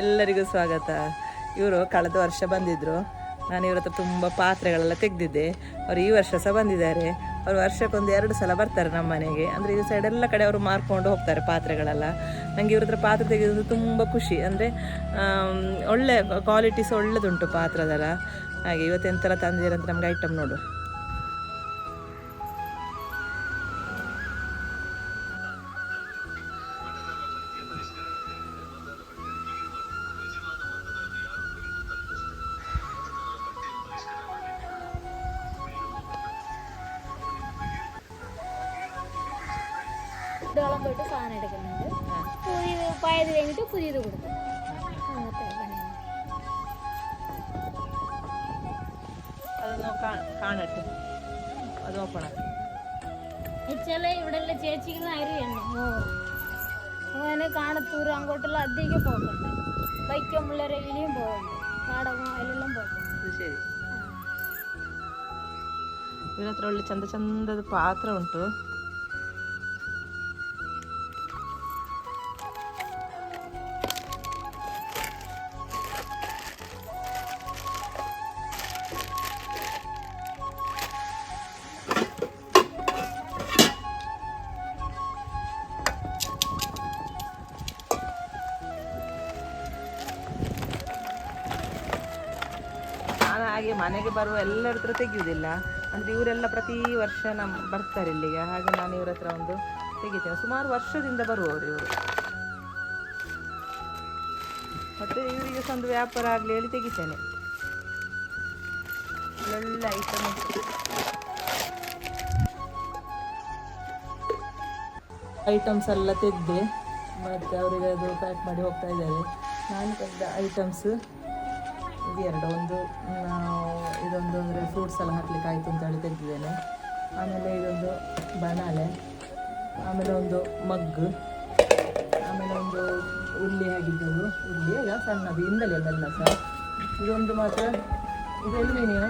ಎಲ್ಲರಿಗೂ ಸ್ವಾಗತ. ಇವರು ಕಳೆದ ವರ್ಷ ಬಂದಿದ್ದರು ನಾನು ಇವ್ರ ಹತ್ರ ತುಂಬ ಪಾತ್ರೆಗಳೆಲ್ಲ ತೆಗೆದಿದ್ದೆ. ಅವರು ಈ ವರ್ಷ ಸಹ ಬಂದಿದ್ದಾರೆ. ಅವರು ವರ್ಷಕ್ಕೊಂದು ಎರಡು ಸಲ ಬರ್ತಾರೆ ನಮ್ಮ ಮನೆಗೆ. ಅಂದರೆ ಈ ಸೈಡ್ ಎಲ್ಲ ಕಡೆ ಅವರು ಮಾರ್ಕೊಂಡು ಹೋಗ್ತಾರೆ ಪಾತ್ರೆಗಳೆಲ್ಲ. ನನಗೆ ಇವ್ರ ಹತ್ರ ಪಾತ್ರೆ ತೆಗೆಯೋದು ತುಂಬ ಖುಷಿ. ಅಂದರೆ ಒಳ್ಳೆ ಕ್ವಾಲಿಟೀಸ್ ಒಳ್ಳೆದುಂಟು ಪಾತ್ರದೆಲ್ಲ ಹಾಗೆ ಇವತ್ತೆಂತೆಲ್ಲ ತಂದಿರಂತ ನಮ್ಗೆ ಐಟಮ್ ನೋಡು. ഡോളം പോയിട്ട് സാധനം എടുക്കുന്നുണ്ട്. പുതിയത് പഴയത് കഴിഞ്ഞിട്ട് പുതിയത് കൊടുക്കും. അങ്ങനത്തെ പണിയാണ്. കാണട്ടെ. കാണത്തൂർ അങ്ങോട്ടുള്ള അധികം പോക്കുണ്ട് ബൈക്കും പിള്ളേരെ പോകുന്നുണ്ട് നാടകം അതിലെല്ലാം പോകുന്നുണ്ട് ഇവിടെ അത്ര ഉള്ളു ചന്ത പാത്രം ഉണ്ടോ ಹಾಗೆ ಮನೆಗೆ ಬರುವ ಎಲ್ಲರ ಹತ್ರ ತೆಗೆಯುವುದಿಲ್ಲ. ಅಂದರೆ ಇವರೆಲ್ಲ ಪ್ರತಿ ವರ್ಷ ನಮ್ಮ ಬರ್ತಾರೆ ಇಲ್ಲಿಗೆ. ಹಾಗೆ ನಾನು ಇವ್ರ ಹತ್ರ ಒಂದು ತೆಗಿತೇನೆ. ಸುಮಾರು ವರ್ಷದಿಂದ ಬರುವವರು ಇವರು. ಮತ್ತೆ ಇವರಿಗೆ ಸಹ ಒಂದು ವ್ಯಾಪಾರ ಆಗಲಿ ಹೇಳಿ ತೆಗಿತೇನೆ. ಒಳ್ಳೆ ಐಟಮ್ ಐಟಮ್ಸ್ ಎಲ್ಲ ತೆಗೆದೆ ಮತ್ತು ಅವರಿಗೆ ಅದು ಪ್ಯಾಕ್ ಮಾಡಿ ಹೋಗ್ತಾ ಇದ್ದಾರೆ. ನಾನು ತೆಗೆದ ಐಟಮ್ಸ್ ಇದು ಎರಡು ಒಂದು ಇದೊಂದು ಅಂದರೆ ಫ್ರೂಟ್ಸ್ ಎಲ್ಲ ಹಾಕ್ಲಿಕ್ಕೆ ಆಯಿತು ಅಂತ ಹೇಳಿ ತೆಗೆದಿದ್ದೇನೆ. ಆಮೇಲೆ ಇದೊಂದು ಬನಾಲೆ ಆಮೇಲೆ ಒಂದು ಮಗ್ಗು ಆಮೇಲೆ ಒಂದು ಉಳ್ಳಿ ಹಾಕಿದ್ದದು ಉಳ್ಳಿ ಈಗ ಸಣ್ಣದು ಇಂದಲೇ ಅದೆಲ್ಲ ಸಹ ಇದೊಂದು ಮಾತ್ರ, ಇದು ನೀನು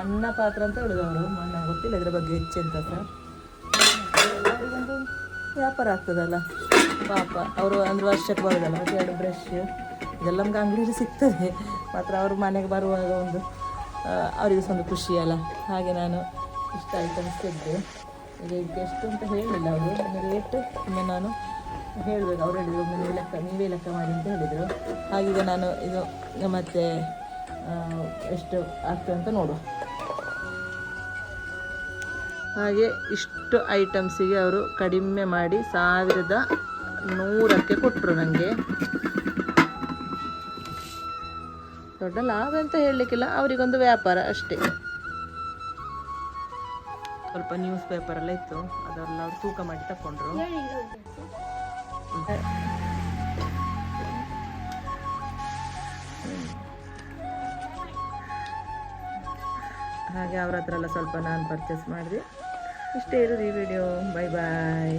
ಅನ್ನ ಪಾತ್ರ ಅಂತ ಹೇಳೋದು ಅವರು ನನಗೆ ಗೊತ್ತಿಲ್ಲ ಇದ್ರ ಬಗ್ಗೆ ಹೆಚ್ಚೆಂತ ಸಹ ಇದೊಂದು ವ್ಯಾಪಾರ ಆಗ್ತದಲ್ಲ? ಪಾಪ, ಅವರು ಅಂದ್ರೆ ವರ್ಷಕ್ಕೆ ಬರೋದಲ್ಲ, ಮತ್ತೆ ಎರಡು ಬ್ರಷ್ ಇದೆಲ್ಲ ನಮ್ಗೆ ಅಂಗಡಿಯಲ್ಲಿ ಸಿಗ್ತದೆ. ಮಾತ್ರ ಅವರು ಮನೆಗೆ ಬರುವಾಗ ಒಂದು ಅವರಿಗೆ ಸಹ ಒಂದು ಖುಷಿ ಅಲ್ಲ. ಹಾಗೆ ನಾನು ಇಷ್ಟ ಐಟಮ್ಸ್ ತೆಗೆದು ಈಗ ಇದಕ್ಕೆ ಎಷ್ಟು ಅಂತ ಹೇಳಿಲ್ಲ ಅವರು. ರೇಟ್ ಒಮ್ಮೆ ನಾನು ಹೇಳಬೇಕು. ಅವ್ರು ಹೇಳಿದರು, ಒಮ್ಮೆ ನೀವು ಲೆಕ್ಕ, ನೀವೇ ಲೆಕ್ಕ ಮಾಡಿ ಅಂತ ಹೇಳಿದರು. ಹಾಗೀಗ ನಾನು ಇದು ಮತ್ತೆ ಎಷ್ಟು ಆಗ್ತದೆ ಅಂತ ನೋಡುವ. ಹಾಗೆ ಇಷ್ಟು ಐಟಮ್ಸಿಗೆ ಅವರು ಕಡಿಮೆ ಮಾಡಿ ಸಾವಿರದ ನೂರಕ್ಕೆ ಕೊಟ್ಟರು ನನಗೆ ದೊಡ್ಡ ಲಾಭ ಅಂತ ಹೇಳಲಿಕ್ಕಿಲ್ಲ. ಅವರಿಗೊಂದು ವ್ಯಾಪಾರ ಅಷ್ಟೇ. ಸ್ವಲ್ಪ ನ್ಯೂಸ್ ಪೇಪರ್ ಎಲ್ಲ ಇತ್ತು. ಅದೆಲ್ಲ ಅವ್ರು ತೂಕ ಮಾಡಿ ತಕೊಂಡ್ರು. ಹಾಗೆ ಅವ್ರ ಹತ್ರ ಎಲ್ಲ ಸ್ವಲ್ಪ ನಾನು ಪರ್ಚೇಸ್ ಮಾಡಿದೆ. ಇಷ್ಟೇ ಇರೋದು ಈ ವಿಡಿಯೋ ಬೈ ಬಾಯ್